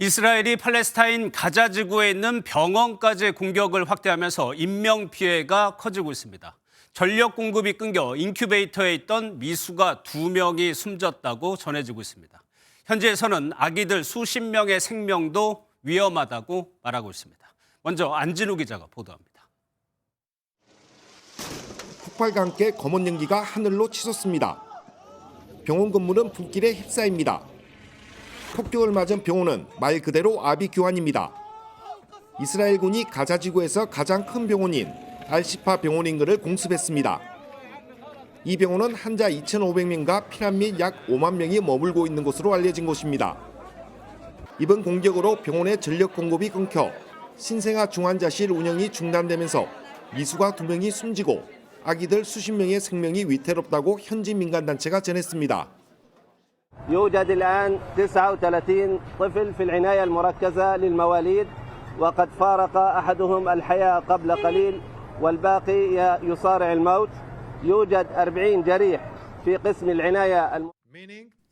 이스라엘이 팔레스타인 가자 지구에 있는 병원까지 공격을 확대하면서 인명 피해가 커지고 있습니다. 전력 공급이 끊겨 인큐베이터에 있던 미수가 두 명이 숨졌다고 전해지고 있습니다. 현지에서는 아기들 수십 명의 생명도 위험하다고 말하고 있습니다. 먼저 안진우 기자가 보도합니다. 폭발과 함께 검은 연기가 하늘로 치솟습니다. 병원 건물은 불길에 휩싸입니다. 폭격을 맞은 병원은 말 그대로 아비규환입니다. 이스라엘군이 가자 지구에서 가장 큰 병원인 알시파 병원 인근을 공습했습니다. 이 병원은 환자 2,500명과 피난 및 약 5만 명이 머물고 있는 곳으로 알려진 곳입니다. 이번 공격으로 병원의 전력 공급이 끊겨 신생아 중환자실 운영이 중단되면서 미수가 두 명이 숨지고 아기들 수십 명의 생명이 위태롭다고 현지 민간단체가 전했습니다. يوجد الآن 39 طفل في العناية المركزة للمواليد وقد فارق أحدهم الحياة قبل قليل والباقي يصارع الموت يوجد 40 جريح في قسم العناية الم...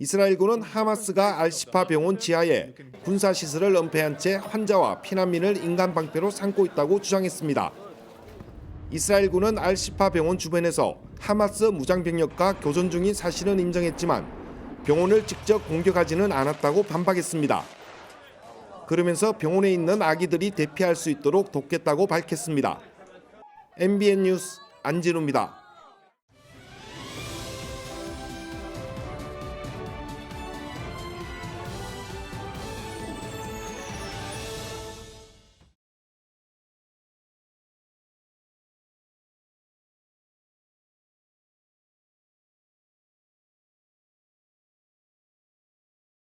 이스라엘군은 하마스가 알시파 병원 지하에 군사 시설을 은폐한 채 환자와 피난민을 인간 방패로 삼고 있다고 주장했습니다. 이스라엘군은 알시파 병원 주변에서 하마스 무장 병력과 교전 중인 사실은 인정했지만 병원을 직접 공격하지는 않았다고 반박했습니다. 그러면서 병원에 있는 아기들이 대피할 수 있도록 돕겠다고 밝혔습니다. MBN 뉴스 안진우입니다.